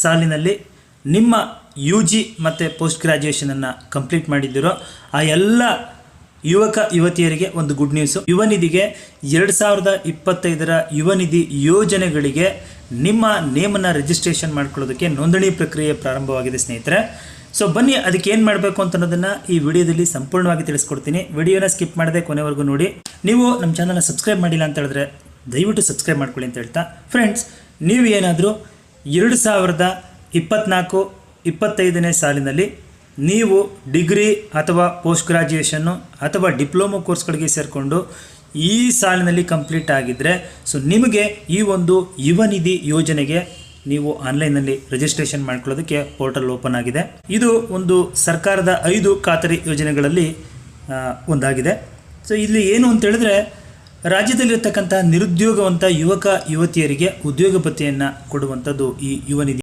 ಸಾಲಿನಲ್ಲಿ ನಿಮ್ಮ U G ಮತ್ತು ಪೋಸ್ಟ್ ಗ್ರ್ಯಾಜುಯೇಷನನ್ನು ಕಂಪ್ಲೀಟ್ ಮಾಡಿದ್ದೀರೋ, ಆ ಎಲ್ಲ ಯುವಕ, ಯುವತಿಯರಿಗೆ ಒಂದು ಗುಡ್ ನ್ಯೂಸು ಯುವ ನಿಧಿಗೆ ಎರಡು ಸಾವಿರದ ಇಪ್ಪತ್ತೈದರ ಯುವ ನಿಧಿ ಯೋಜನೆಗಳಿಗೆ ನಿಮ್ಮ ನೇಮನ್ನು ರಿಜಿಸ್ಟ್ರೇಷನ್ ಮಾಡ್ಕೊಳ್ಳೋದಕ್ಕೆ ನೋಂದಣಿ ಪ್ರಕ್ರಿಯೆ ಪ್ರಾರಂಭವಾಗಿದೆ, ಸ್ನೇಹಿತರೆ. ಸೊ ಬನ್ನಿ, ಅದಕ್ಕೆ ಏನು ಮಾಡಬೇಕು ಅಂತ ಅನ್ನೋದನ್ನು ಈ ವಿಡಿಯೋದಲ್ಲಿ ಸಂಪೂರ್ಣವಾಗಿ ತಿಳಿಸ್ಕೊಡ್ತೀನಿ. ವಿಡಿಯೋನ ಸ್ಕಿಪ್ ಮಾಡದೆ ಕೊನೆವರೆಗೂ ನೋಡಿ. ನೀವು ನಮ್ಮ ಚಾನಲ್ನ ಸಬ್ಸ್ಕ್ರೈಬ್ ಮಾಡಿಲ್ಲ ಅಂತ ಹೇಳಿದ್ರೆ ದಯವಿಟ್ಟು ಸಬ್ಸ್ಕ್ರೈಬ್ ಮಾಡ್ಕೊಳ್ಳಿ ಅಂತ ಹೇಳ್ತಾ. ಫ್ರೆಂಡ್ಸ್ ನೀವು ಏನಾದರೂ ಎರಡು ಸಾವಿರದ ಇಪ್ಪತ್ನಾಲ್ಕು ಇಪ್ಪತ್ತೈದನೇ ಸಾಲಿನಲ್ಲಿ ನೀವು ಡಿಗ್ರಿ ಅಥವಾ ಪೋಸ್ಟ್ ಗ್ರಾಜ್ಯುಯೇಷನ್ನು ಅಥವಾ ಡಿಪ್ಲೊಮೊ ಕೋರ್ಸ್ಗಳಿಗೆ ಸೇರಿಕೊಂಡು ಈ ಸಾಲಿನಲ್ಲಿ ಕಂಪ್ಲೀಟ್ ಆಗಿದ್ದರೆ ಸೊ ನಿಮಗೆ ಈ ಒಂದು ಯುವ ನಿಧಿ ಯೋಜನೆಗೆ ನೀವು ಆನ್ಲೈನ್ನಲ್ಲಿ ರಿಜಿಸ್ಟ್ರೇಷನ್ ಮಾಡ್ಕೊಳ್ಳೋದಕ್ಕೆ ಪೋರ್ಟಲ್ ಓಪನ್ ಆಗಿದೆ. ಇದು ಒಂದು ಸರ್ಕಾರದ ಐದು ಖಾತರಿ ಯೋಜನೆಗಳಲ್ಲಿ ಒಂದಾಗಿದೆ. ಸೊ ಇಲ್ಲಿ ಏನು ಅಂತ ಹೇಳಿದ್ರೆ ರಾಜ್ಯದಲ್ಲಿರ್ತಕ್ಕಂಥ ನಿರುದ್ಯೋಗವಂತ ಯುವಕ ಯುವತಿಯರಿಗೆ ಉದ್ಯೋಗ ಭತ್ಯೆಯನ್ನು ಕೊಡುವಂಥದ್ದು ಈ ಯುವ ನಿಧಿ.